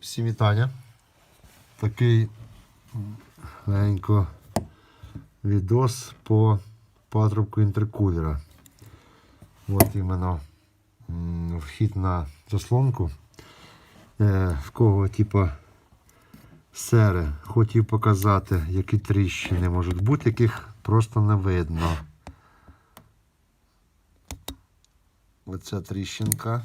Всім вітання. Такий легенько відос по патрубку інтеркулера. От іменно вхід на заслонку. Е, в кого типа сери. Хотів показати, які тріщини можуть бути, яких просто не видно. Оця тріщинка.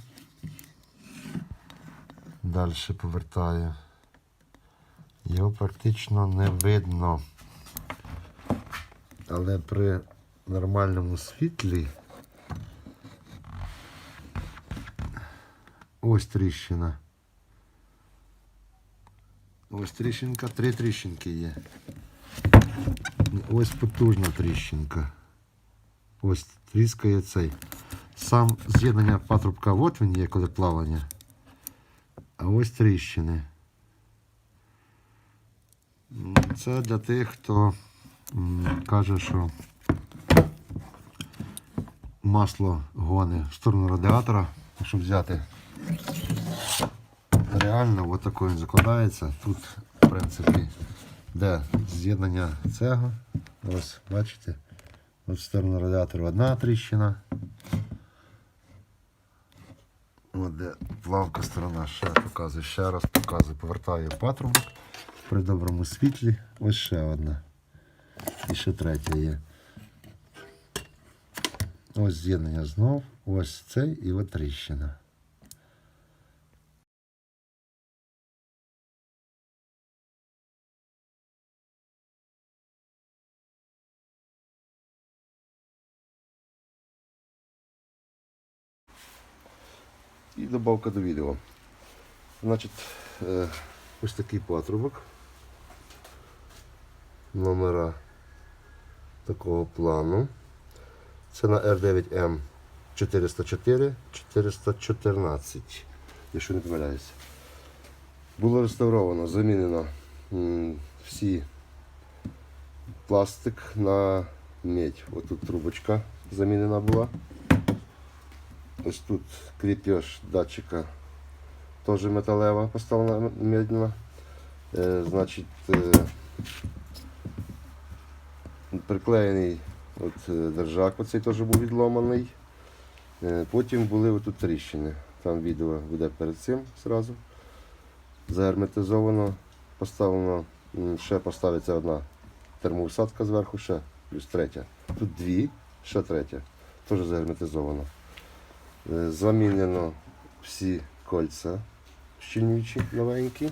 Далі повертаю. Його практично не видно. Але при нормальному світлі ось тріщина. Ось тріщинка, три тріщинки є. Ось потужна тріщинка. Ось тріскає цей. Сам з'єднання патрубка, от він є, коли плавання. А ось тріщини. Це для тих, хто каже, що масло гоне в сторону радіатора, якщо взяти реально, от такий він закладається. Тут, в принципі, де з'єднання цього. Ось, бачите, от в сторону радіатора одна тріщина. От де плавка сторона, ще показую, ще раз показую, повертаю патрубок при доброму світлі. Ось ще одна. І ще третя є. Ось з'єднання знов, ось цей і от тріщина. І добавка до відео. Значить, е, ось такий патрубок. Номера такого плану. Це на R9M 404 414, якщо не помиляюся. Було реставровано, замінено всі пластик на медь. Ось тут трубочка замінена була. Ось тут кріпеж датчика теж металева поставлена медна. Е, значить, е, приклеєний от, е, держак, оцей теж був відломаний. Е, потім були отут тріщини. Там відео буде перед цим зразу. Загерметизовано, поставлено, ще поставиться одна термоусадка зверху, ще плюс третя. Тут дві, ще третя. Теж загерметизовано. Е, Замінено всі кольця щільнючі новенькі.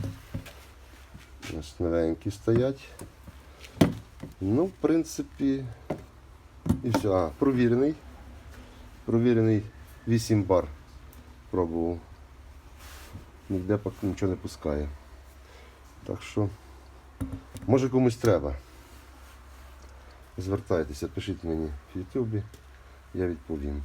Ось новенькі стоять. Ну, в принципі, і все. А, провірений. Провірений 8 бар пробував. Ніде поки нічого не пускає. Так що, може комусь треба. Звертайтеся, пишіть мені в Ютубі, я відповім.